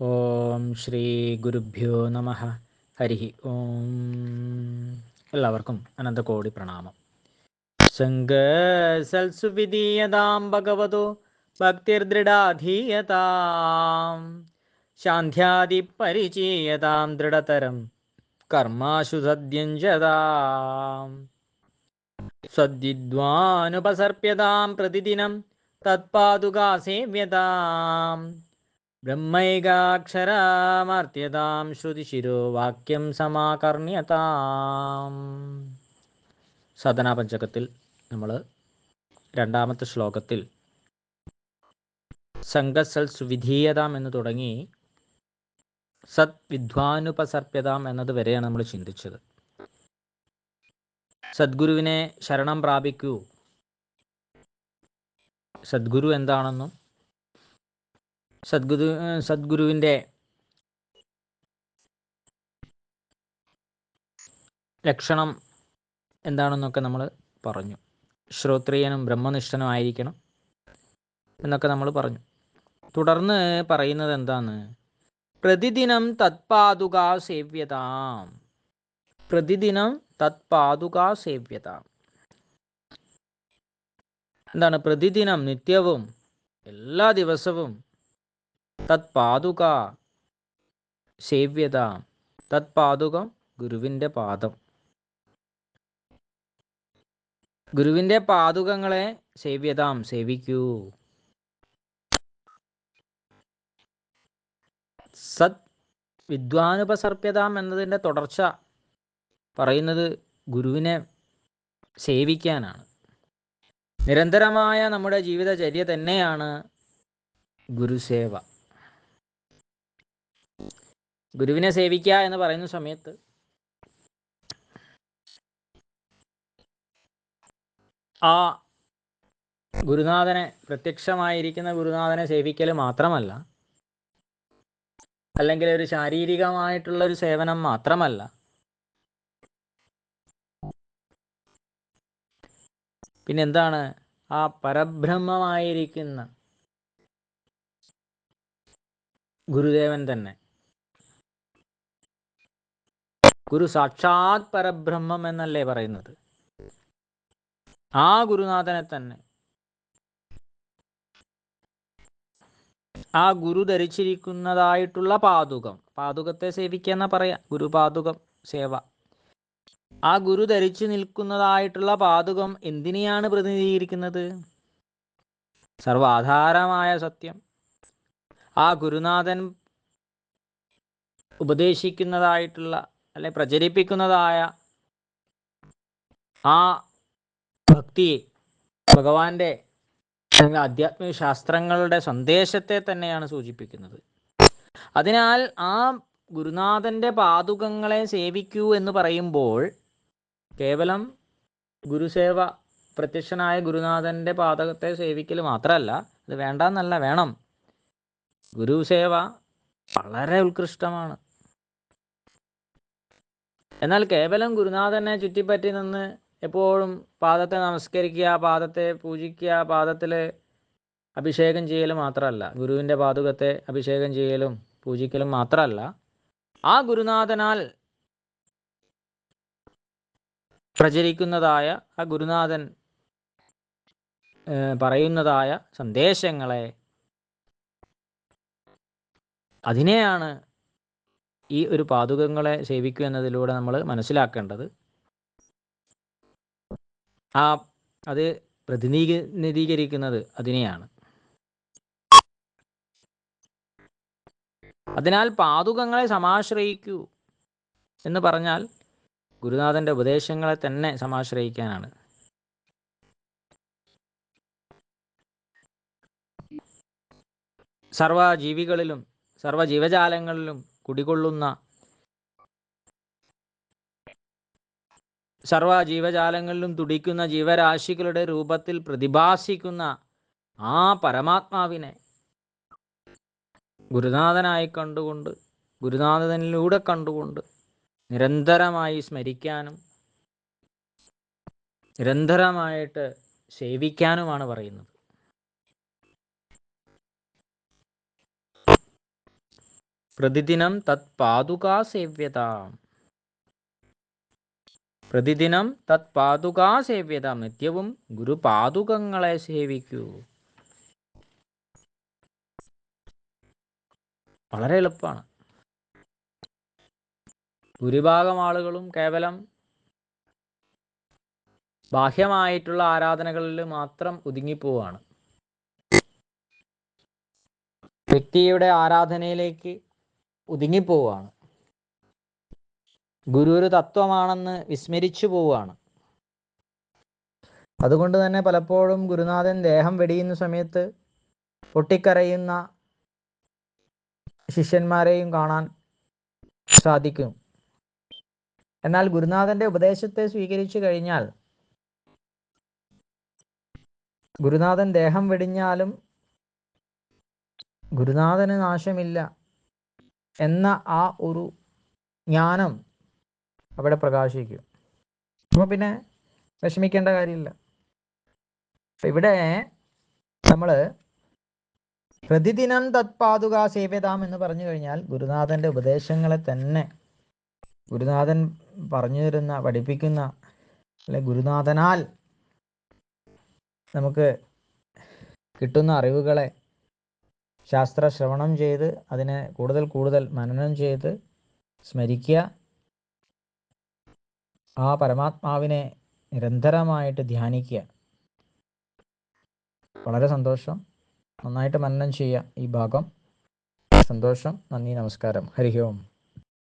ഓം ശ്രീ ഗുരുഭ്യോ നമ. ഹരി. ഓം. എല്ലാവർക്കും അനന്തകോടി പ്രണാമം. സൽസുവിധീയതാം ഭഗവതോ ഭക്തിർദൃഢാധീയതാം. ശാന്ധ്യാദിപരിചീയതാം ദൃഢതരം കർമാശു സദ്യഞ്ചതാം സദ്വിദ്വാനുപസർപ്യതാം പ്രതിദിനം തത്പാതുകാസേവ്യതാം ബ്രഹ്മൈകാക്ഷരാമർത്യതാം ശ്രുതിശിരോ വാക്യം സമാകർണ്യതാം. സദനാപഞ്ചകത്തിൽ നമ്മൾ രണ്ടാമത്തെ ശ്ലോകത്തിൽ സംഘസൽ സുവിധീയതാം എന്ന് തുടങ്ങി സത് വിദ്വാനുപസർപ്യതാം എന്നത് വരെയാണ് നമ്മൾ ചിന്തിച്ചത്. സദ്ഗുരുവിനെ ശരണം പ്രാപിക്കൂ. സദ്ഗുരു എന്താണെന്നും സദ്ഗുരു സദ്ഗുരുവിന്റെ ലക്ഷണം എന്താണെന്നൊക്കെ നമ്മൾ പറഞ്ഞു. ശ്രോത്രിയനും ബ്രഹ്മനിഷ്ഠനും ആയിരിക്കണം എന്നൊക്കെ നമ്മൾ പറഞ്ഞു. തുടർന്ന് പറയുന്നത് എന്താണ്? പ്രതിദിനം തത്പാതുക സേവ്യതാം. പ്രതിദിനം തത്പാതുക സേവ്യതാം. എന്താണ്? പ്രതിദിനം നിത്യവും എല്ലാ ദിവസവും തത്പാതുക സേവ്യത തത്പാതുകം ഗുരുവിന്റെ പാദം. ഗുരുവിന്റെ പാതുകങ്ങളെ സേവ്യതാം സേവിക്കൂ. സത് വിദ്വാനുപസർപ്യതാം എന്നതിന്റെ തുടർച്ച പറയുന്നത് ഗുരുവിനെ സേവിക്കാനാണ്. നിരന്തരമായ നമ്മുടെ ജീവിതചര്യ തന്നെയാണ് ഗുരുസേവ. ഗുരുവിനെ സേവിക്കുക എന്ന് പറയുന്ന സമയത്ത് ആ ഗുരുനാഥനെ പ്രത്യക്ഷമായിരിക്കുന്ന ഗുരുനാഥനെ സേവിക്കൽ മാത്രമല്ല അല്ലെങ്കിൽ ഒരു ശാരീരികമായിട്ടുള്ള ഒരു സേവനം മാത്രമല്ല പിന്നെന്താണ്? ആ പരബ്രഹ്മമായിരിക്കുന്ന ഗുരുദേവൻ തന്നെ ഗുരു സാക്ഷാത് പരബ്രഹ്മം എന്നല്ലേ പറയുന്നത്? ആ ഗുരുനാഥനെ തന്നെ. ആ ഗുരു ധരിച്ചിരിക്കുന്നതായിട്ടുള്ള പാതുകം പാതുകത്തെ സേവിക്കുക പറയാ. ഗുരുപാതുകം സേവ. ആ ഗുരു ധരിച്ചു നിൽക്കുന്നതായിട്ടുള്ള പാതുകം എന്തിനെയാണ് പ്രതിനിധീകരിക്കുന്നത്? സർവാധാരമായ സത്യം. ആ ഗുരുനാഥൻ ഉപദേശിക്കുന്നതായിട്ടുള്ള അല്ലെ പ്രചരിപ്പിക്കുന്നതായ ആ ഭക്തി ഭഗവാന്റെ അല്ലെങ്കിൽ ആധ്യാത്മിക ശാസ്ത്രങ്ങളുടെ സന്ദേശത്തെ തന്നെയാണ് സൂചിപ്പിക്കുന്നത്. അതിനാൽ ആ ഗുരുനാഥന്റെ പാതുകങ്ങളെ സേവിക്കൂ എന്ന് പറയുമ്പോൾ കേവലം ഗുരുസേവ പ്രത്യക്ഷനായ ഗുരുനാഥന്റെ പാതകത്തെ സേവിക്കൽ മാത്രമല്ല അത് വേണ്ടെന്നല്ല വേണം. ഗുരുസേവ വളരെ ഉത്കൃഷ്ടമാണ്. എന്നാൽ കേവലം ഗുരുനാഥനെ ചുറ്റിപ്പറ്റി നിന്ന് എപ്പോഴും പാദത്തെ നമസ്കരിക്കുക പാദത്തെ പൂജിക്കുക പാദത്തിൽ അഭിഷേകം ചെയ്യൽ മാത്രമല്ല ഗുരുവിന്റെ പാതുകത്തെ അഭിഷേകം ചെയ്യലും പൂജിക്കലും മാത്രമല്ല ആ ഗുരുനാഥനാൽ പ്രചരിക്കുന്നതായ ആ ഗുരുനാഥൻ പറയുന്നതായ സന്ദേശങ്ങളെ അതിനെയാണ് ഈ ഒരു പാതുകങ്ങളെ സേവിക്കുക എന്നതിലൂടെ നമ്മൾ മനസ്സിലാക്കേണ്ടത് ആ അത് പ്രതിനിധീകരിക്കുന്നത് അതിനെയാണ്. അതിനാൽ പാതുകങ്ങളെ സമാശ്രയിക്കൂ എന്ന് പറഞ്ഞാൽ ഗുരുനാഥന്റെ ഉപദേശങ്ങളെ തന്നെ സമാശ്രയിക്കാനാണ്. സർവജീവികളിലും സർവജീവജാലങ്ങളിലും കുടികൊള്ളുന്ന സർവ ജീവജാലങ്ങളിലും തുടിക്കുന്ന ജീവരാശികളുടെ രൂപത്തിൽ പ്രതിഭാസിക്കുന്ന ആ പരമാത്മാവിനെ ഗുരുനാഥനായി കണ്ടുകൊണ്ട് ഗുരുനാഥനിലൂടെ കണ്ടുകൊണ്ട് നിരന്തരമായി സ്മരിക്കാനും നിരന്തരമായിട്ട് സേവിക്കാനുമാണ് പറയുന്നത്. പ്രതിദിനം തത് പാതുകാ സേവ്യത പ്രതിദിനം തത് പാതുകാ സേവ്യത നിത്യവും ഗുരുപാതുകങ്ങളെ സേവിക്കൂ. വളരെ എളുപ്പമാണ് ഭൂരിഭാഗം ആളുകളും കേവലം ബാഹ്യമായിട്ടുള്ള ആരാധനകളിൽ മാത്രം ഒതുങ്ങിപ്പോവാണ്. വ്യക്തിയുടെ ആരാധനയിലേക്ക് ഒതുങ്ങിപ്പോവാണ്. ഗുരു ഒരു തത്വമാണെന്ന് വിസ്മരിച്ചു പോവുകയാണ് അതുകൊണ്ട് തന്നെ പലപ്പോഴും ഗുരുനാഥൻ ദേഹം വെടിയുന്ന സമയത്ത് പൊട്ടിക്കരയുന്ന ശിഷ്യന്മാരെയും കാണാൻ സാധിക്കും. എന്നാൽ ഗുരുനാഥന്റെ ഉപദേശത്തെ സ്വീകരിച്ചു കഴിഞ്ഞാൽ ഗുരുനാഥൻ ദേഹം വെടിഞ്ഞാലും ഗുരുനാഥന് നാശമില്ല. എന്ന ആ ഒരു ജ്ഞാനം അവിടെ പ്രകാശിക്കും. അപ്പോൾ പിന്നെ വിഷമിക്കേണ്ട കാര്യമില്ല. അപ്പൊ ഇവിടെ നമ്മൾ പ്രതിദിനം തത്പാതുക സേവ്യതാം എന്ന് പറഞ്ഞു കഴിഞ്ഞാൽ ഗുരുനാഥന്റെ ഉപദേശങ്ങളെ തന്നെ ഗുരുനാഥൻ പറഞ്ഞു തരുന്ന പഠിപ്പിക്കുന്ന അല്ലെ ഗുരുനാഥനാൽ നമുക്ക് കിട്ടുന്ന അറിവുകളെ ശാസ്ത്ര ശ്രവണം ചെയ്ത് അതിനെ കൂടുതൽ കൂടുതൽ മനനം ചെയ്ത് സ്മരിക്കുക. ആ പരമാത്മാവിനെ നിരന്തരമായിട്ട് ധ്യാനിക്കുക. വളരെ സന്തോഷം. നന്നായിട്ട് മനനം ചെയ്യുക ഈ ഭാഗം. സന്തോഷം. നന്ദി. നമസ്കാരം. ഹരി ഓം